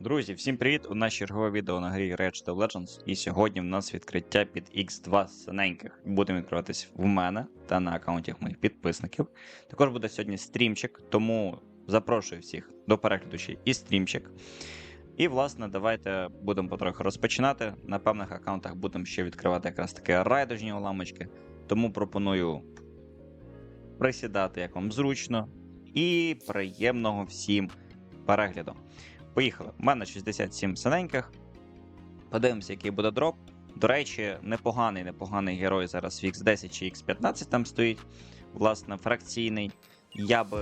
Друзі, всім привіт! У нас чергове відео на грі of Legends. І сьогодні в нас відкриття під X2 синеньких. Будемо відкриватись в мене та на аккаунтах моїх підписників. Також буде сьогодні стрімчик, тому запрошую всіх до перегляду ще і стрімчик. І, власне, давайте будемо потроху розпочинати. На певних аккаунтах будемо ще відкривати якраз таки райдужні уламочки. Тому пропоную присідати як вам зручно. І приємного всім перегляду. Поїхали. У мене 67 синеньких. Подивимося, який буде дроп. До речі, непоганий, непоганий герой зараз в X10 чи X15 там стоїть. Власне, фракційний. Я би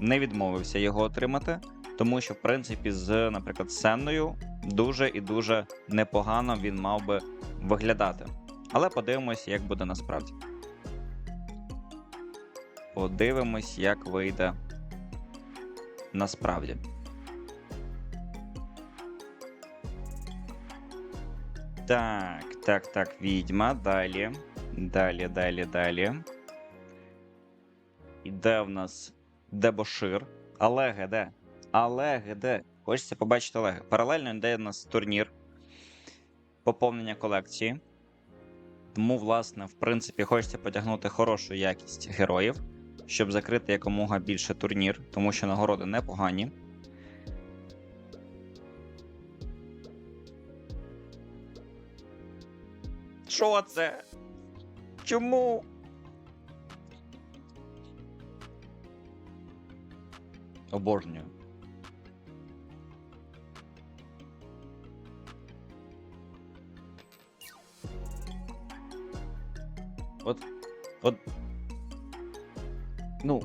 не відмовився його отримати, тому що, в принципі, з, наприклад, Сенною дуже і дуже непогано він мав би виглядати. Але подивимось, як буде насправді. Подивимось, як вийде насправді. Так, так, так, відьма. Далі. Далі, далі, далі. Іде в нас дебошир. Олеге, де? Олеге, де? Хочеться побачити Олега. Паралельно йде у нас турнір. Поповнення колекції. Тому, власне, в принципі, хочеться потягнути хорошу якість героїв, щоб закрити якомога більше турнір, тому що нагороди непогані. Що це? Чому? Обожнюю. От. От. Ну,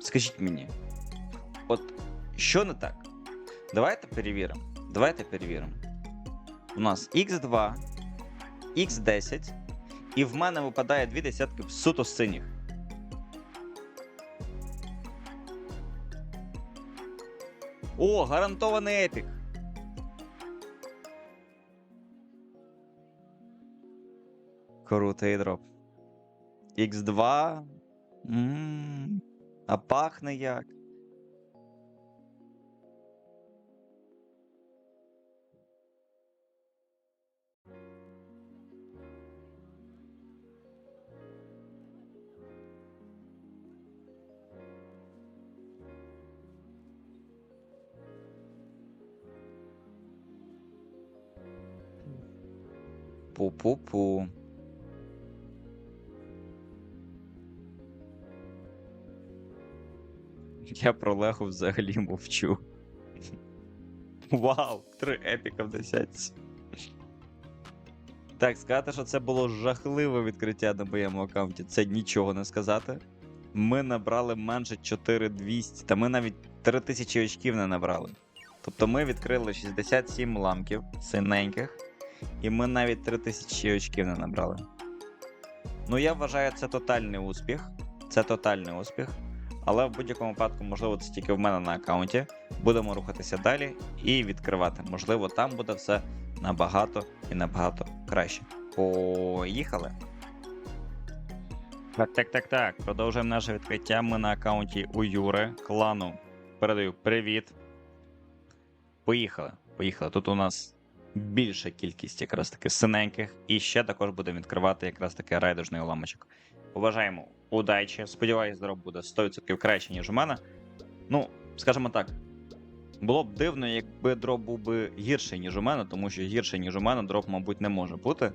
скажіть мені. От що не так? Давайте перевіримо. Давайте перевіримо. У нас X2, X10, і в мене випадає дві десятки суто синіх. О, гарантований епік. Крутий дроп. X2. м А пахне як. Пу-пу-пу. Я про Леху взагалі мовчу. Вау! Три епіка в десятці. Так, сказати, що це було жахливе відкриття на моєму аккаунті. Це нічого не сказати. Ми набрали менше 4200, та ми навіть 3000 очків не набрали. Тобто ми відкрили 67 ламків синеньких, і ми навіть 3000 очків не набрали. Ну, я вважаю, це тотальний успіх. Це тотальний успіх. Але в будь-якому випадку, можливо, це тільки в мене на аккаунті. Будемо рухатися далі і відкривати. Можливо, там буде все набагато і набагато краще. Поїхали. Так, так, так, так. Продовжуємо наше відкриття. Ми на аккаунті у Юри, клану. Передаю привіт. Поїхали. Поїхали. Тут у нас більша кількість якраз таки синеньких. І ще також будемо відкривати якраз таки райдужний уламочок. Побажаємо удачі. Сподіваюсь, дроп буде 100% краще, ніж у мене. Ну, скажімо так. Було б дивно, якби дроп був би гірший, ніж у мене, тому що гірший, ніж у мене, дроп, мабуть, не може бути.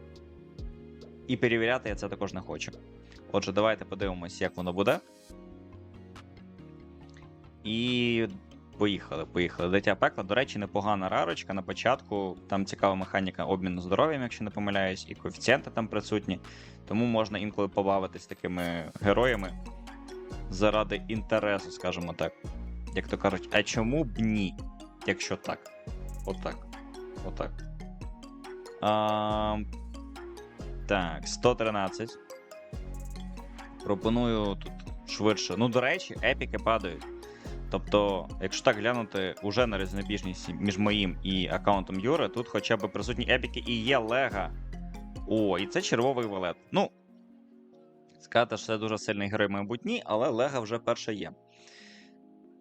І перевіряти я це також не хочу. Отже, давайте подивимось, як воно буде. І поїхали, поїхали. Дитя пекла. До речі, непогана рарочка на початку. Там цікава механіка обміну здоров'ям, якщо не помиляюсь, і коефіцієнти там присутні. Тому можна інколи побавитись такими героями заради інтересу, скажімо так. Як то кажуть, а чому б ні? Якщо так. Отак. Отак. А, так, 113. Пропоную тут швидше. Ну, до речі, епіки падають. Тобто, якщо так глянути уже на різнобіжність між моїм і аккаунтом Юри, тут хоча б присутні епіки і є Лега. О, і це червовий валет. Ну, сказати, що це дуже сильний герой, мабуть, ні, але Лега вже перша є.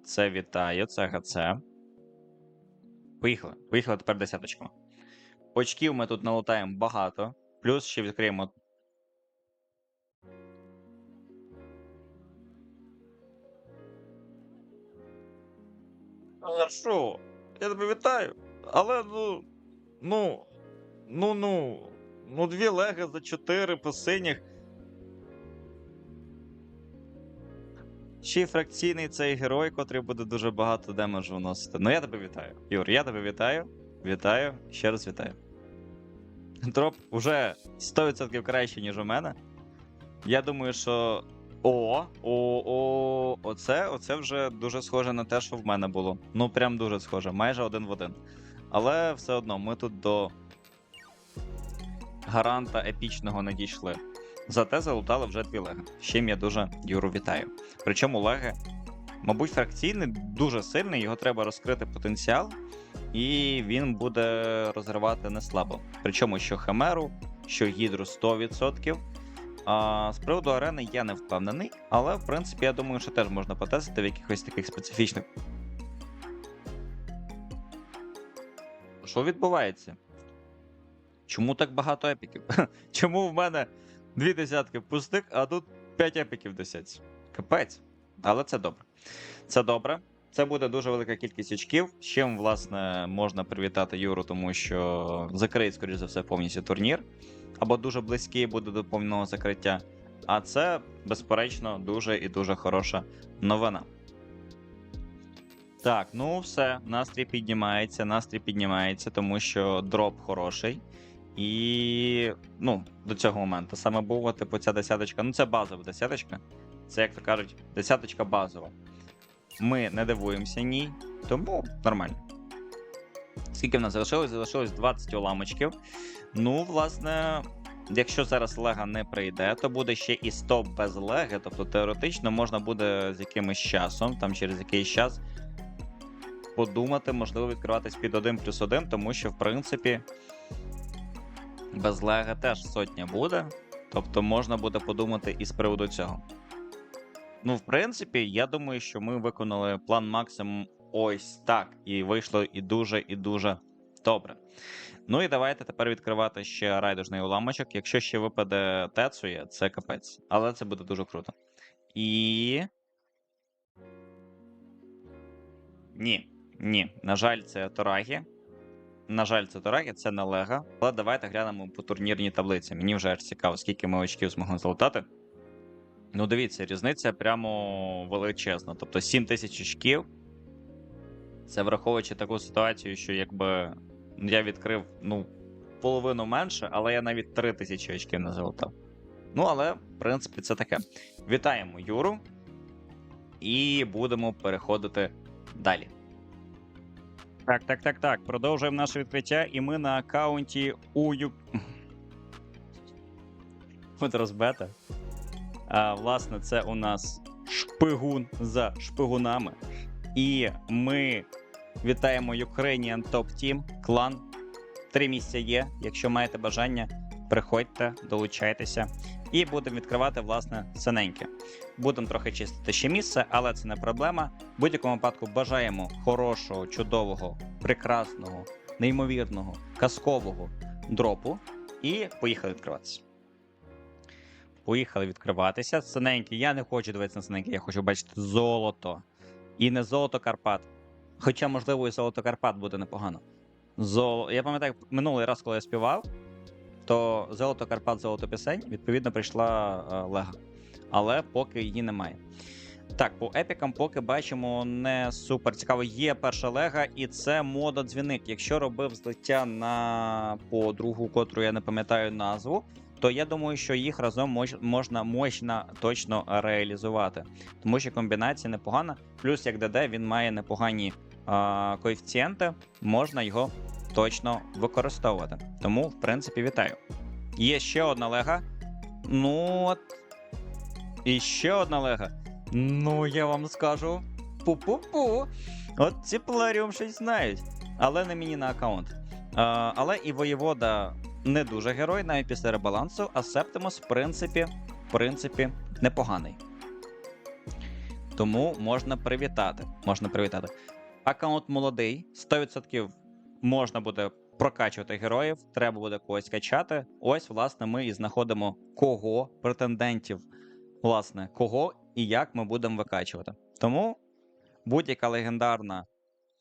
Це вітаю, це ГЦ. Поїхали. Поїхали тепер десяточками. Очків ми тут налутаємо багато. Плюс ще відкриємо. Хорошо. Я тебе вітаю. Але ну. Ну. Ну ну. Ну, дві леги за чотири по синіх. Ще фракційний цей герой, котрий буде дуже багато демеджу вносити. Ну я тебе вітаю. Юр, я тебе вітаю. Вітаю. Ще раз вітаю. Дроп уже 100% краще, ніж у мене. Я думаю, що. О, о, о, оце, оце вже дуже схоже на те, що в мене було. Ну, прям дуже схоже, майже один в один. Але все одно, ми тут до гаранта епічного не дійшли. Зате залутали вже дві леги. З чим я дуже Юру вітаю. Причому леги, мабуть, фракційний дуже сильний, його треба розкрити потенціал, і він буде розривати не слабо. Причому що Химеру, що Гідру 100%. А з приводу арени я не впевнений, але в принципі я думаю, що теж можна потестити в якихось таких специфічних. Що відбувається? Чому так багато епіків? Чому в мене дві десятки пустих, а тут 5 епіків десять? Капець. Але це добре. Це добре. Це буде дуже велика кількість очків, з чим, власне, можна привітати Юру, тому що закриють, скоріш за все, повністю турнір. Або дуже близький буде до повного закриття. А це, безперечно, дуже і дуже хороша новина. Так, ну все, настрій піднімається, настрій піднімається, тому що дроп хороший. І ну, до цього моменту саме була, типу, ця десяточка. Ну, це базова десяточка. Це, як то кажуть, десяточка базова. Ми не дивуємося ній, тому нормально. Скільки в нас залишилось? Залишилось 20 уламочків. Ну, власне, якщо зараз лега не прийде, то буде ще і стоп без леги. Тобто теоретично можна буде з якимось часом, там через якийсь час, подумати, можливо, відкриватись під 1 плюс 1, тому що, в принципі, без лега теж сотня буде. Тобто можна буде подумати і з приводу цього. Ну, в принципі, я думаю, що ми виконали план максимум ось так. І вийшло і дуже, і дуже добре. Ну і давайте тепер відкривати ще райдужний уламочок. Якщо ще випаде Тецує, це капець. Але це буде дуже круто. І. Ні, ні. На жаль, це Торагі. На жаль, це Торагі, це не Лега. Але давайте глянемо по турнірній таблиці. Мені вже аж цікаво, скільки ми очків змогли залутати. Ну, дивіться, різниця прямо величезна. Тобто 7 тисяч очків. Це враховуючи таку ситуацію, що якби я відкрив ну, половину менше, але я навіть 3 тисячі очків не залутав. Ну, але, в принципі, це таке. Вітаємо Юру. І будемо переходити далі. Так, так, так, так. Продовжуємо наше відкриття, і ми на аккаунті УЮ. От розбета. А, власне, це у нас шпигун за шпигунами. І ми вітаємо Ukrainian Top Team, клан. Три місця є. Якщо маєте бажання, приходьте, долучайтеся. І будемо відкривати, власне, синеньке. Будемо трохи чистити ще місце, але це не проблема. В будь-якому випадку бажаємо хорошого, чудового, прекрасного, неймовірного, казкового дропу. І поїхали відкриватися. Поїхали відкриватися. Синенькі. Я не хочу дивитися на синенькі, я хочу бачити золото. І не золото Карпат. Хоча, можливо, і золото Карпат буде непогано. Зол... Я пам'ятаю, минулий раз, коли я співав, то золото Карпат, золото пісень, відповідно, прийшла е, Лега. Але поки її немає. Так, по епікам поки бачимо не супер цікаво. Є перша лега, і це мода дзвіник. Якщо робив злиття на подругу, котру я не пам'ятаю назву, то я думаю, що їх разом мож, можна можна точно реалізувати, тому що комбінація непогана. Плюс як ДД він має непогані а, коефіцієнти, можна його точно використовувати. Тому, в принципі, вітаю. Є ще одна лега. Ну от. І ще одна лега. Ну, я вам скажу. Пу-пу-пу. От ці пларіум щось знають. Але не мені на аккаунт. А, але і воєвода не дуже герой, навіть після ребалансу, а Септимус, в принципі, в принципі, непоганий. Тому можна привітати. Можна привітати. Аккаунт молодий, 100% можна буде прокачувати героїв, треба буде когось качати. Ось, власне, ми і знаходимо кого претендентів, власне, кого і як ми будемо викачувати. Тому будь-яка легендарна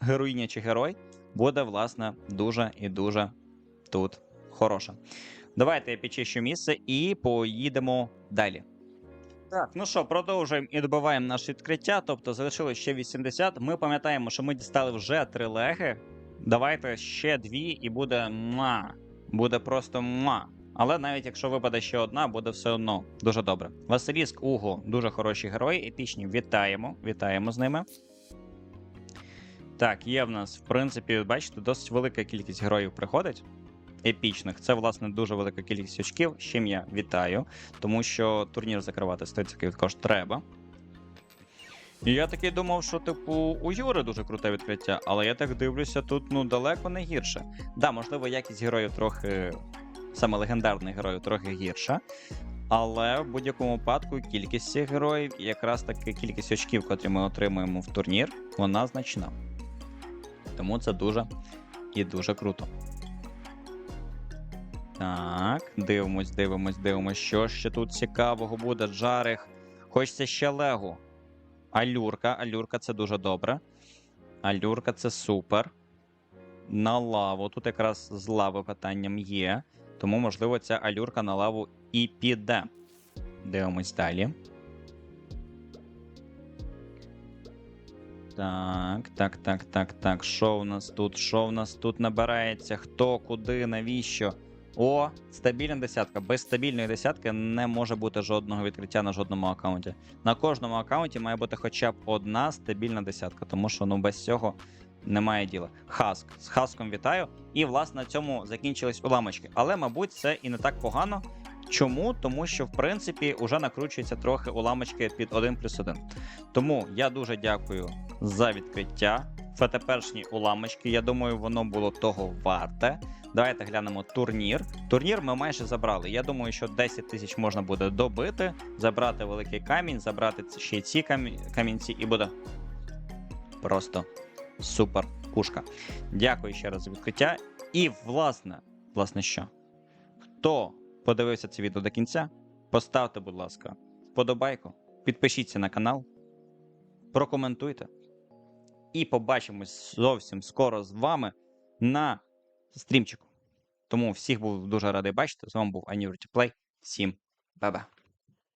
героїня чи герой буде, власне, дуже і дуже тут хороша. Давайте я підчищу місце і поїдемо далі. Так, ну що, продовжуємо і добиваємо наше відкриття. Тобто залишилось ще 80. Ми пам'ятаємо, що ми дістали вже три леги. Давайте ще дві, і буде ма. Буде просто ма. Але навіть якщо випаде ще одна, буде все одно дуже добре. Василіск, Уго, дуже хороші герої, епічні. Вітаємо, вітаємо з ними. Так, є в нас, в принципі, бачите, досить велика кількість героїв приходить. Епічних. Це, власне, дуже велика кількість очків, з чим я вітаю, тому що турнір закривати 100% також треба. І я таки думав, що, типу, у Юри дуже круте відкриття, але я так дивлюся, тут ну далеко не гірше. Да, можливо, якість героїв трохи, саме легендарних героїв, трохи гірша. Але в будь-якому випадку кількість цих героїв, і якраз таки кількість очків, котрі ми отримуємо в турнір, вона значна. Тому це дуже і дуже круто. Так, дивимось, дивимось, дивимось, що ще тут цікавого буде. Джарих. Хочеться ще Лего. Алюрка. Алюрка це дуже добре. Алюрка це супер. На лаву. Тут якраз з лави питанням є. Тому, можливо, ця алюрка на лаву і піде. Дивимось далі. Так, так, так, так, так. Що в нас тут? Що в нас тут набирається? Хто, куди, навіщо? О, стабільна десятка. Без стабільної десятки не може бути жодного відкриття на жодному аккаунті. На кожному аккаунті має бути хоча б одна стабільна десятка, тому що ну без цього немає діла. Хаск. З хаском вітаю. І, власне, на цьому закінчились уламочки. Але, мабуть, це і не так погано. Чому? Тому що, в принципі, вже накручується трохи уламочки під 1 плюс 1. Тому я дуже дякую за відкриття. ФТПшні уламочки. Я думаю, воно було того варте. Давайте глянемо турнір. Турнір ми майже забрали. Я думаю, що 10 тисяч можна буде добити, забрати великий камінь, забрати ще ці камі- камінці, і буде просто супер пушка. Дякую ще раз за відкриття. І, власне, власне, що? Хто подивився це відео до кінця, поставте, будь ласка, вподобайку, підпишіться на канал, прокоментуйте. І побачимось зовсім скоро з вами на стрімчику. Тому всіх був дуже радий бачити. З вами був Annuity. Всім ба-ба.